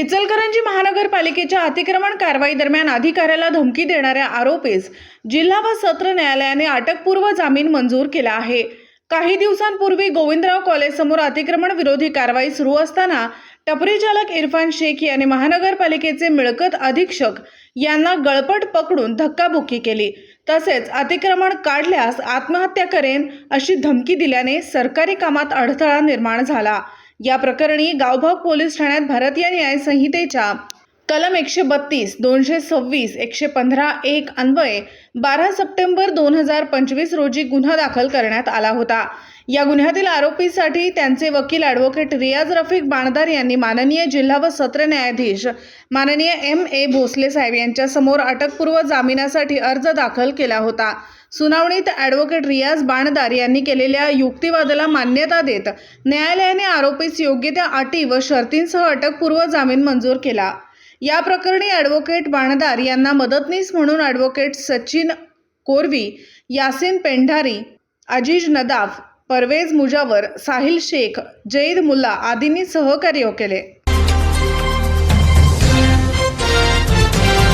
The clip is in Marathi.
इचलकरंजी महानगरपालिकेच्या अतिक्रमण कारवाई दरम्यान अधिकाऱ्याला धमकी देणाऱ्या आरोपीस जिल्हा व सत्र न्यायालयाने अटकपूर्व जामीन मंजूर केला आहे. काही दिवसांपूर्वी गोविंदराव कॉलेजसमोर अतिक्रमण विरोधी कारवाई सुरू असताना टपरी चालक इरफान शेख याने महानगरपालिकेचे मिळकत अधीक्षक यांना गळपट पकडून धक्काबुक्की केली. तसेच अतिक्रमण काढल्यास आत्महत्या करेन अशी धमकी दिल्याने सरकारी कामात अडथळा निर्माण झाला. या प्रकरणी गावभाग पोलीस ठाण्यात भारतीय न्याय संहितेच्या कलम एकशे बत्तीस दोनशे सव्वीस एकशे पंधरा एक अन्वये बारा सप्टेंबर दोन हजार पंचवीस रोजी गुन्हा दाखल करण्यात आला होता. या गुन्ह्यातील आरोपीसाठी त्यांचे वकील ॲडव्होकेट रियाज रफिक बाणदार यांनी माननीय जिल्हा व सत्र न्यायाधीश माननीय एम ए भोसले साहेब यांच्यासमोर अटकपूर्व जामिनासाठी अर्ज दाखल केला होता. सुनावणीत ॲडव्होकेट रियाज बाणदार यांनी केलेल्या युक्तिवादाला मान्यता देत न्यायालयाने आरोपीस योग्य त्या अटी व शर्तींसह अटकपूर्व जामीन मंजूर केला. या प्रकरणी ॲडव्होकेट बाणदार यांना मदतनीस म्हणून ॲडव्होकेट सचिन कोरवी यासिन पेंढारी अजीज नदाफ परवेज मुजावर साहिल शेख जैद मुल्ला आदींनी सहकार्य केले.